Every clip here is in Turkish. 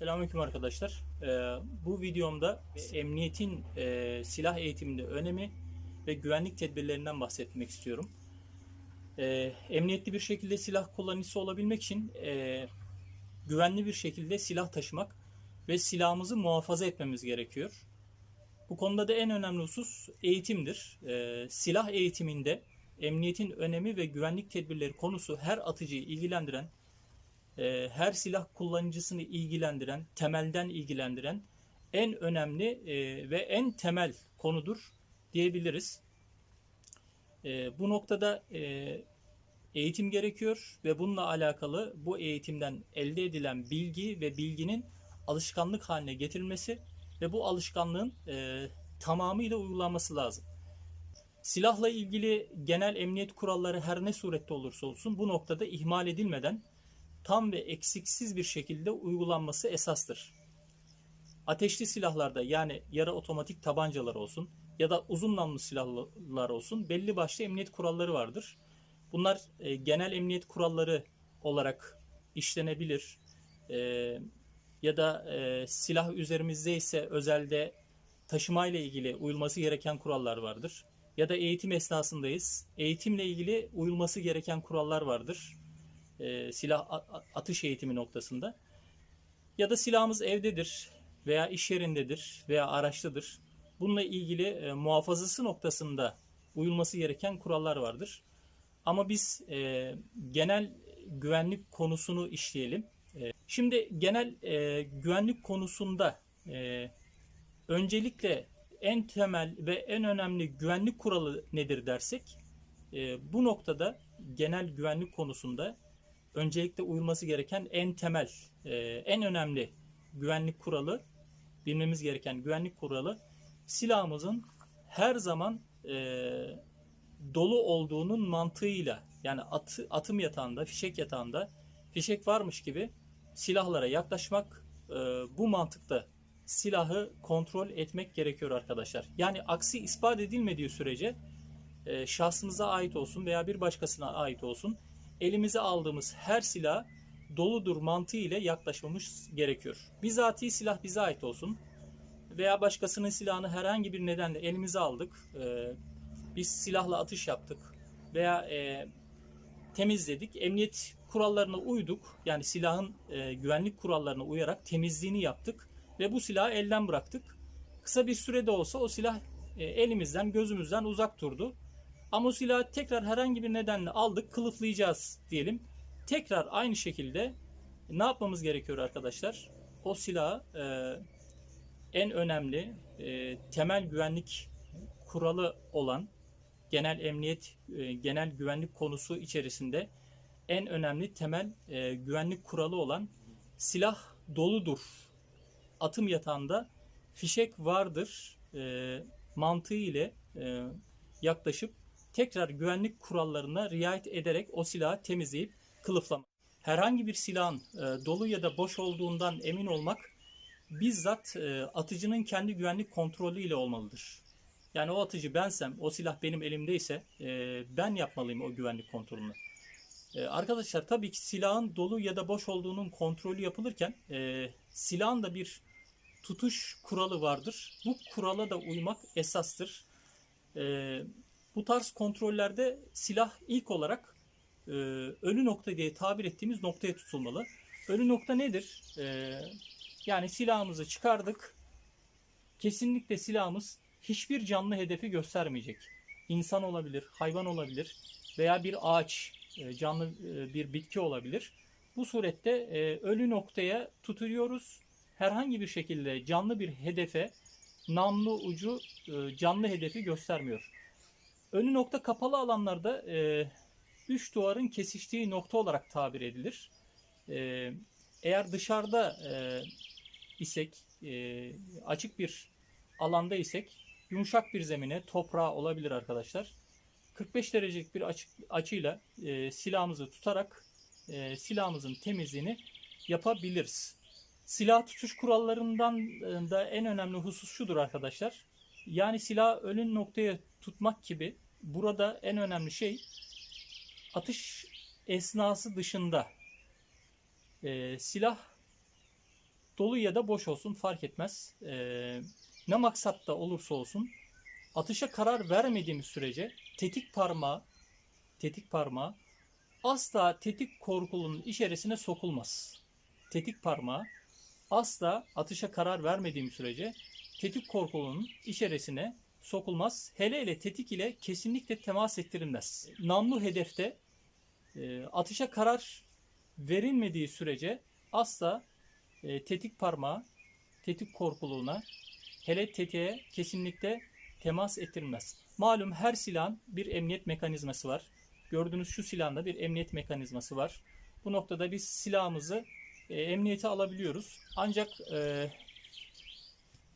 Selamünaleyküm arkadaşlar. Ee, bu videomda emniyetin e, silah eğitiminde önemi ve güvenlik tedbirlerinden bahsetmek istiyorum. Ee, emniyetli bir şekilde silah kullanıcısı olabilmek için e, güvenli bir şekilde silah taşımak ve silahımızı muhafaza etmemiz gerekiyor. Bu konuda da en önemli husus eğitimdir. Ee, silah eğitiminde emniyetin önemi ve güvenlik tedbirleri konusu her atıcıyı ilgilendiren e, her silah kullanıcısını ilgilendiren, temelden ilgilendiren en önemli e, ve en temel konudur diyebiliriz. E, bu noktada e, eğitim gerekiyor ve bununla alakalı bu eğitimden elde edilen bilgi ve bilginin alışkanlık haline getirilmesi ve bu alışkanlığın e, tamamıyla uygulanması lazım. Silahla ilgili genel emniyet kuralları her ne surette olursa olsun bu noktada ihmal edilmeden tam ve eksiksiz bir şekilde uygulanması esastır. Ateşli silahlarda yani yarı otomatik tabancalar olsun ya da uzun namlu silahlar olsun belli başlı emniyet kuralları vardır. Bunlar e, genel emniyet kuralları olarak işlenebilir. E, ya da e, silah üzerimizde ise özelde taşımayla ilgili uyulması gereken kurallar vardır. Ya da eğitim esnasındayız. Eğitimle ilgili uyulması gereken kurallar vardır e, silah atış eğitimi noktasında. Ya da silahımız evdedir veya iş yerindedir veya araçtadır. Bununla ilgili e, muhafazası noktasında uyulması gereken kurallar vardır. Ama biz e, genel güvenlik konusunu işleyelim. E, şimdi genel e, güvenlik konusunda e, öncelikle en temel ve en önemli güvenlik kuralı nedir dersek, e, bu noktada genel güvenlik konusunda öncelikle uyulması gereken en temel, e, en önemli güvenlik kuralı, bilmemiz gereken güvenlik kuralı silahımızın her zaman e, dolu olduğunun mantığıyla yani at, atım yatağında, fişek yatağında fişek varmış gibi silahlara yaklaşmak e, bu mantıkta silahı kontrol etmek gerekiyor arkadaşlar. Yani aksi ispat edilmediği sürece e, şahsımıza ait olsun veya bir başkasına ait olsun elimize aldığımız her silah doludur mantığı ile yaklaşmamız gerekiyor. Bizatihi silah bize ait olsun veya başkasının silahını herhangi bir nedenle elimize aldık. E, biz silahla atış yaptık veya e, temizledik. Emniyet kurallarına uyduk. Yani silahın e, güvenlik kurallarına uyarak temizliğini yaptık ve bu silahı elden bıraktık. Kısa bir sürede olsa o silah e, elimizden, gözümüzden uzak durdu. Ama o silahı tekrar herhangi bir nedenle aldık, kılıflayacağız diyelim. Tekrar aynı şekilde ne yapmamız gerekiyor arkadaşlar? O silahı e, en önemli e, temel güvenlik kuralı olan genel emniyet, e, genel güvenlik konusu içerisinde en önemli temel e, güvenlik kuralı olan silah doludur. Atım yatağında fişek vardır e, mantığı ile e, yaklaşıp tekrar güvenlik kurallarına riayet ederek o silahı temizleyip kılıflamak. Herhangi bir silahın e, dolu ya da boş olduğundan emin olmak bizzat e, atıcının kendi güvenlik kontrolü ile olmalıdır. Yani o atıcı bensem, o silah benim elimdeyse e, ben yapmalıyım o güvenlik kontrolünü. E, arkadaşlar tabii ki silahın dolu ya da boş olduğunun kontrolü yapılırken e, silahın da bir tutuş kuralı vardır. Bu kurala da uymak esastır. E, bu tarz kontrollerde silah ilk olarak e, ölü nokta diye tabir ettiğimiz noktaya tutulmalı. Ölü nokta nedir? E, yani silahımızı çıkardık. Kesinlikle silahımız hiçbir canlı hedefi göstermeyecek. İnsan olabilir, hayvan olabilir veya bir ağaç, e, canlı e, bir bitki olabilir. Bu surette e, ölü noktaya tutuyoruz. Herhangi bir şekilde canlı bir hedefe namlu ucu e, canlı hedefi göstermiyor. Önü nokta kapalı alanlarda e, üç duvarın kesiştiği nokta olarak tabir edilir. E, eğer dışarıda e, isek, e, açık bir alanda isek yumuşak bir zemine, toprağa olabilir arkadaşlar. 45 derecelik bir açı, açıyla e, silahımızı tutarak e, silahımızın temizliğini yapabiliriz. Silah tutuş kurallarından da en önemli husus şudur arkadaşlar. Yani silah ölün noktaya tutmak gibi burada en önemli şey atış esnası dışında e, silah dolu ya da boş olsun fark etmez. Ee, ne maksatta olursa olsun atışa karar vermediğimiz sürece tetik parmağı tetik parmağı asla tetik korkulunun içerisine sokulmaz. Tetik parmağı asla atışa karar vermediğim sürece tetik korkulunun içerisine sokulmaz. Hele hele tetik ile kesinlikle temas ettirilmez. Namlu hedefte e, atışa karar verilmediği sürece asla e, tetik parmağı tetik korkuluğuna hele tetiğe kesinlikle temas ettirilmez. Malum her silahın bir emniyet mekanizması var. Gördüğünüz şu silahın da bir emniyet mekanizması var. Bu noktada biz silahımızı e, emniyete alabiliyoruz. Ancak e,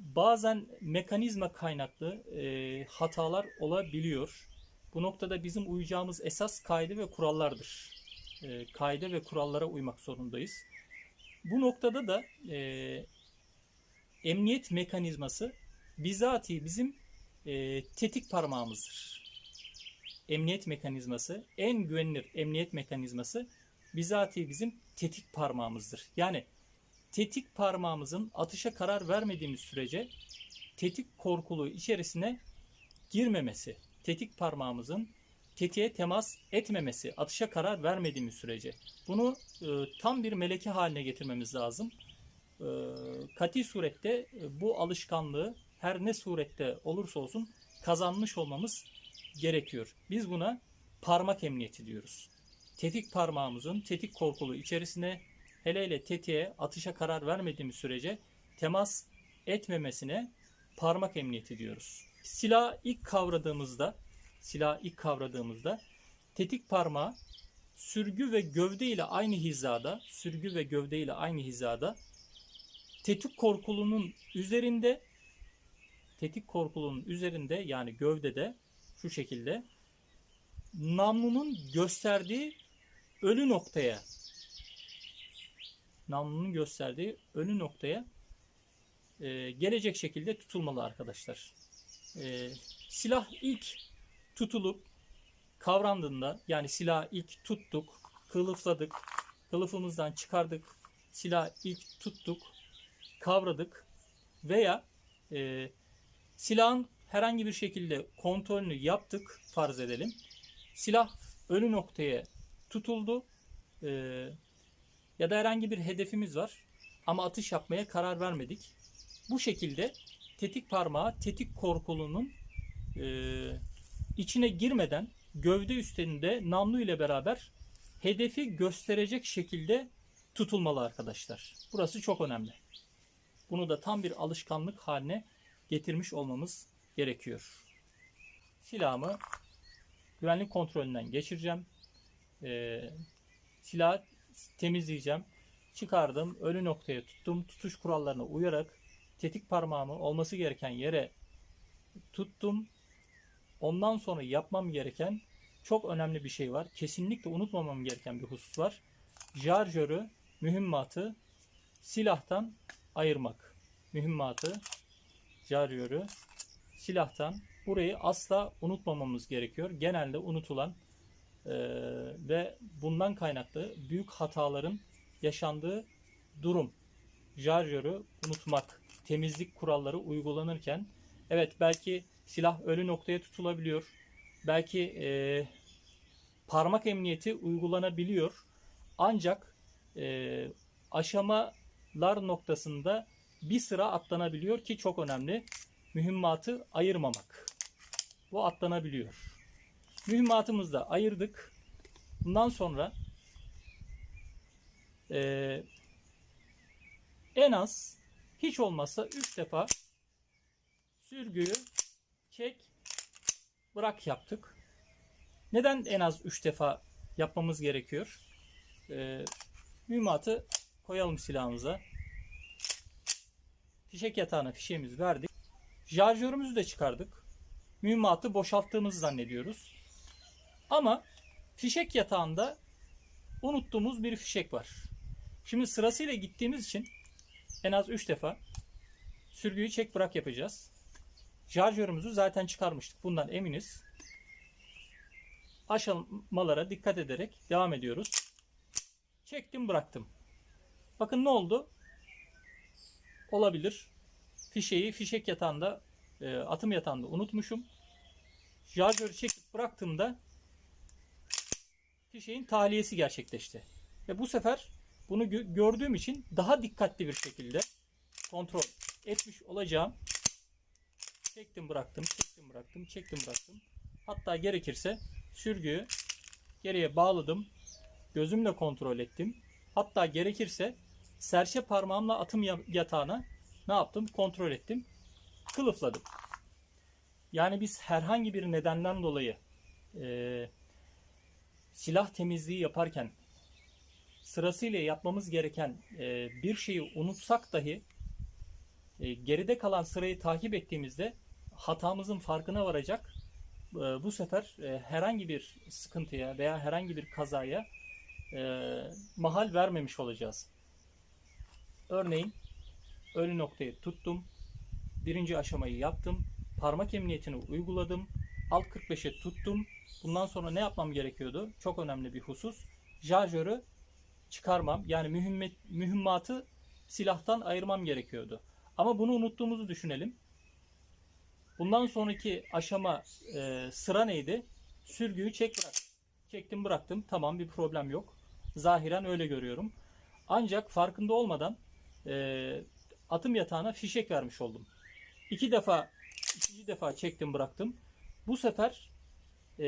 bazen mekanizma kaynaklı e, hatalar olabiliyor. Bu noktada bizim uyacağımız esas kaide ve kurallardır. E, kaide ve kurallara uymak zorundayız. Bu noktada da e, emniyet mekanizması bizatihi bizim e, tetik parmağımızdır. Emniyet mekanizması, en güvenilir emniyet mekanizması bizatihi bizim tetik parmağımızdır. Yani tetik parmağımızın atışa karar vermediğimiz sürece tetik korkuluğu içerisine girmemesi, tetik parmağımızın tetiğe temas etmemesi, atışa karar vermediğimiz sürece. Bunu e, tam bir meleke haline getirmemiz lazım. E, kati surette e, bu alışkanlığı her ne surette olursa olsun kazanmış olmamız gerekiyor. Biz buna parmak emniyeti diyoruz. Tetik parmağımızın tetik korkulu içerisine hele hele tetiğe atışa karar vermediğimiz sürece temas etmemesine parmak emniyeti diyoruz. Silah ilk kavradığımızda silah ilk kavradığımızda tetik parmağı sürgü ve gövde ile aynı hizada, sürgü ve gövde ile aynı hizada tetik korkulunun üzerinde tetik korkulunun üzerinde yani gövdede şu şekilde namlunun gösterdiği ölü noktaya namlunun gösterdiği ölü noktaya e, gelecek şekilde tutulmalı arkadaşlar. E, silah ilk tutulup kavrandığında yani silah ilk tuttuk, kılıfladık, kılıfımızdan çıkardık, silah ilk tuttuk, kavradık veya e, silahın herhangi bir şekilde kontrolünü yaptık farz edelim. Silah ölü noktaya tutuldu e, ya da herhangi bir hedefimiz var ama atış yapmaya karar vermedik. Bu şekilde tetik parmağı tetik korkulunun e, içine girmeden gövde üstünde namlu ile beraber hedefi gösterecek şekilde tutulmalı arkadaşlar. Burası çok önemli. Bunu da tam bir alışkanlık haline getirmiş olmamız gerekiyor. Silahımı güvenlik kontrolünden geçireceğim. Ee, silahı temizleyeceğim. Çıkardım. Ölü noktaya tuttum. Tutuş kurallarına uyarak tetik parmağımı olması gereken yere tuttum. Ondan sonra yapmam gereken çok önemli bir şey var. Kesinlikle unutmamam gereken bir husus var. Jarjörü, mühimmatı silahtan ayırmak. Mühimmatı, jarjörü silahtan burayı asla unutmamamız gerekiyor. Genelde unutulan e, ve bundan kaynaklı büyük hataların yaşandığı durum. Jarjörü unutmak, temizlik kuralları uygulanırken evet belki silah ölü noktaya tutulabiliyor. Belki e, parmak emniyeti uygulanabiliyor. Ancak e, aşamalar noktasında bir sıra atlanabiliyor ki çok önemli. Mühimmatı ayırmamak. Bu atlanabiliyor. Mühimmatımızı da ayırdık. Bundan sonra e, en az hiç olmazsa 3 defa sürgüyü çek bırak yaptık. Neden en az 3 defa yapmamız gerekiyor? E, mühimmatı koyalım silahımıza. Fişek yatağına fişeğimizi verdik. Şarjörümüzü de çıkardık. Mühimmatı boşalttığımızı zannediyoruz. Ama fişek yatağında unuttuğumuz bir fişek var. Şimdi sırasıyla gittiğimiz için en az 3 defa sürgüyü çek bırak yapacağız. Şarjörümüzü zaten çıkarmıştık. Bundan eminiz. Aşamalara dikkat ederek devam ediyoruz. Çektim bıraktım. Bakın ne oldu? olabilir. Fişeği fişek yatağında, e, atım yatağında unutmuşum. Şarjörü çekip bıraktığımda fişeğin tahliyesi gerçekleşti. Ve bu sefer bunu gö- gördüğüm için daha dikkatli bir şekilde kontrol etmiş olacağım. Çektim bıraktım, çektim bıraktım, çektim bıraktım. Hatta gerekirse sürgüyü geriye bağladım. Gözümle kontrol ettim. Hatta gerekirse serçe parmağımla atım ya- yatağına ne yaptım? Kontrol ettim. Kılıfladım. Yani biz herhangi bir nedenden dolayı eee, silah temizliği yaparken sırasıyla yapmamız gereken eee, bir şeyi unutsak dahi e, geride kalan sırayı takip ettiğimizde hatamızın farkına varacak. E, bu sefer e, herhangi bir sıkıntıya veya herhangi bir kazaya e, mahal vermemiş olacağız. Örneğin ölü noktayı tuttum. Birinci aşamayı yaptım. Parmak emniyetini uyguladım. Alt 45'i tuttum. Bundan sonra ne yapmam gerekiyordu? Çok önemli bir husus. Şarjörü çıkarmam. Yani mühimmet, mühimmatı silahtan ayırmam gerekiyordu. Ama bunu unuttuğumuzu düşünelim. Bundan sonraki aşama e, sıra neydi? Sürgüyü çek bırak. Çektim bıraktım. Tamam bir problem yok. Zahiren öyle görüyorum. Ancak farkında olmadan e, atım yatağına fişek vermiş oldum. İki defa, ikinci defa çektim bıraktım. Bu sefer e,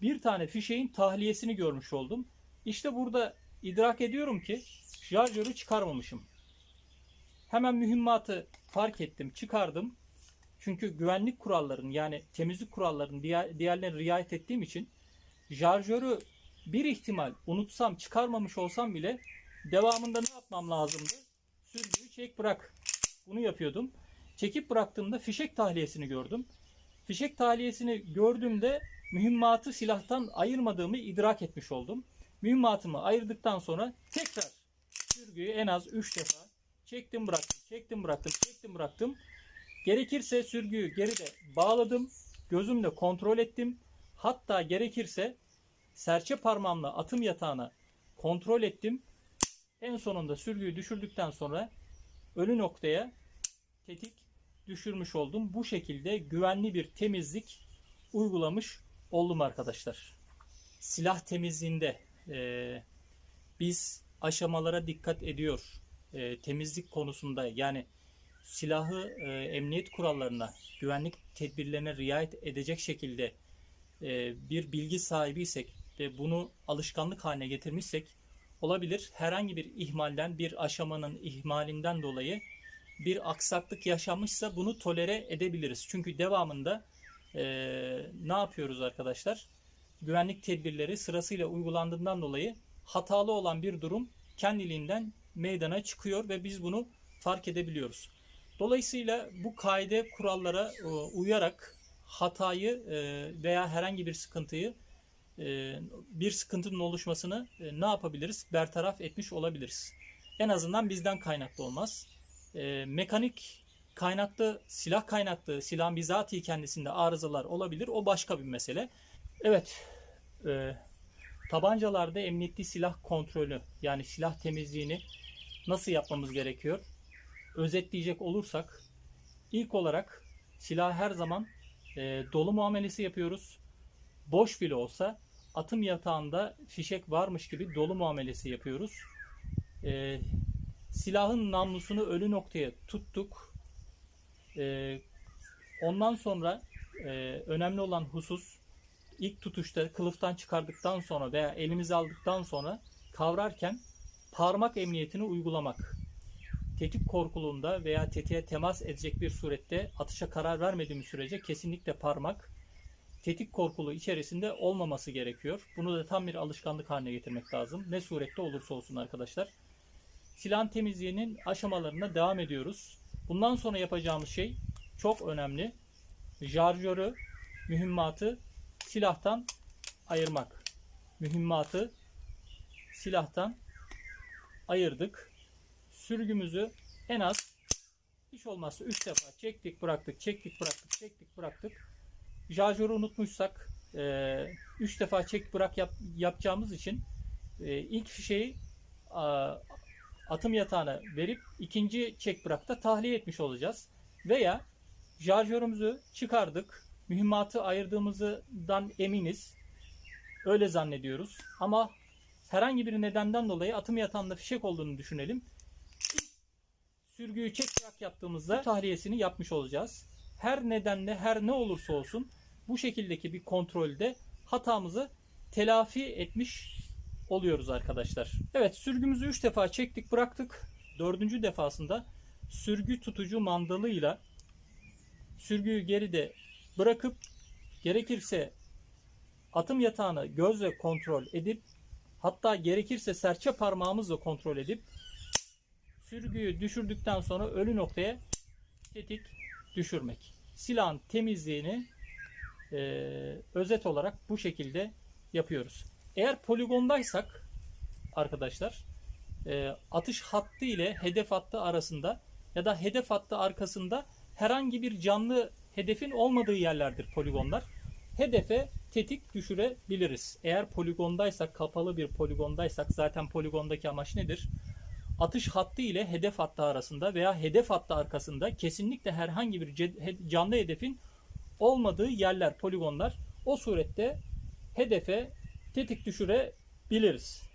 bir tane fişeğin tahliyesini görmüş oldum. İşte burada idrak ediyorum ki şarjörü çıkarmamışım. Hemen mühimmatı fark ettim, çıkardım. Çünkü güvenlik kurallarının yani temizlik kurallarının diğer, diğerlerine riayet ettiğim için şarjörü bir ihtimal unutsam, çıkarmamış olsam bile devamında ne yapmam lazımdı? Sürgüyü çek bırak. Bunu yapıyordum. Çekip bıraktığımda fişek tahliyesini gördüm. Fişek tahliyesini gördüğümde mühimmatı silahtan ayırmadığımı idrak etmiş oldum. Mühimmatımı ayırdıktan sonra tekrar sürgüyü en az 3 defa çektim bıraktım, çektim bıraktım, çektim bıraktım. Gerekirse sürgüyü geride bağladım. Gözümle kontrol ettim. Hatta gerekirse serçe parmağımla atım yatağına kontrol ettim. En sonunda sürgüyü düşürdükten sonra ölü noktaya tetik düşürmüş oldum. Bu şekilde güvenli bir temizlik uygulamış oldum arkadaşlar. Silah temizliğinde eee, biz aşamalara dikkat ediyor. Eee, temizlik konusunda yani silahı eee, emniyet kurallarına, güvenlik tedbirlerine riayet edecek şekilde eee, bir bilgi sahibiysek ve bunu alışkanlık haline getirmişsek olabilir. Herhangi bir ihmalden, bir aşamanın ihmalinden dolayı bir aksaklık yaşanmışsa bunu tolere edebiliriz. Çünkü devamında eee, ne yapıyoruz arkadaşlar? Güvenlik tedbirleri sırasıyla uygulandığından dolayı hatalı olan bir durum kendiliğinden meydana çıkıyor ve biz bunu fark edebiliyoruz. Dolayısıyla bu kaide kurallara e, uyarak hatayı e, veya herhangi bir sıkıntıyı e, bir sıkıntının oluşmasını e, ne yapabiliriz? Bertaraf etmiş olabiliriz. En azından bizden kaynaklı olmaz. E, mekanik kaynaklı, silah kaynaklı, silahın bizatihi kendisinde arızalar olabilir. O başka bir mesele. Evet, e, tabancalarda emniyetli silah kontrolü yani silah temizliğini nasıl yapmamız gerekiyor? Özetleyecek olursak ilk olarak silah her zaman e, dolu muamelesi yapıyoruz. Boş bile olsa atım yatağında fişek varmış gibi dolu muamelesi yapıyoruz. E, silahın namlusunu ölü noktaya tuttuk. E, ondan sonra e, önemli olan husus ilk tutuşta kılıftan çıkardıktan sonra veya elimize aldıktan sonra kavrarken parmak emniyetini uygulamak. Tetik korkuluğunda veya tetiğe temas edecek bir surette atışa karar vermediğimiz sürece kesinlikle parmak tetik korkuluğu içerisinde olmaması gerekiyor. Bunu da tam bir alışkanlık haline getirmek lazım. Ne surette olursa olsun arkadaşlar. Silahın temizliğinin aşamalarına devam ediyoruz. Bundan sonra yapacağımız şey çok önemli. Şarjörü, mühimmatı silahtan ayırmak. Mühimmatı silahtan ayırdık. Sürgümüzü en az hiç olmazsa 3 defa çektik bıraktık, çektik bıraktık, çektik bıraktık. Şarjörü unutmuşsak 3 defa çek bırak yap, yapacağımız için e, ilk fişeği a, atım yatağına verip ikinci çek bırakta tahliye etmiş olacağız. Veya şarjörümüzü çıkardık. Mühimmatı ayırdığımızdan eminiz. Öyle zannediyoruz. Ama herhangi bir nedenden dolayı atım yatağında fişek olduğunu düşünelim. Sürgüyü çek bırak yaptığımızda tahliyesini yapmış olacağız. Her nedenle her ne olursa olsun bu şekildeki bir kontrolde hatamızı telafi etmiş oluyoruz arkadaşlar. Evet sürgümüzü 3 defa çektik bıraktık. Dördüncü defasında sürgü tutucu mandalıyla sürgüyü geride bırakıp gerekirse atım yatağını gözle kontrol edip hatta gerekirse serçe parmağımızla kontrol edip sürgüyü düşürdükten sonra ölü noktaya tetik düşürmek. Silahın temizliğini e, özet olarak bu şekilde yapıyoruz. Eğer poligondaysak arkadaşlar e, atış hattı ile hedef hattı arasında ya da hedef hattı arkasında herhangi bir canlı hedefin olmadığı yerlerdir poligonlar. Hedefe tetik düşürebiliriz. Eğer poligondaysak, kapalı bir poligondaysak zaten poligondaki amaç nedir? Atış hattı ile hedef hattı arasında veya hedef hattı arkasında kesinlikle herhangi bir canlı hedefin olmadığı yerler, poligonlar. O surette hedefe tetik düşürebiliriz.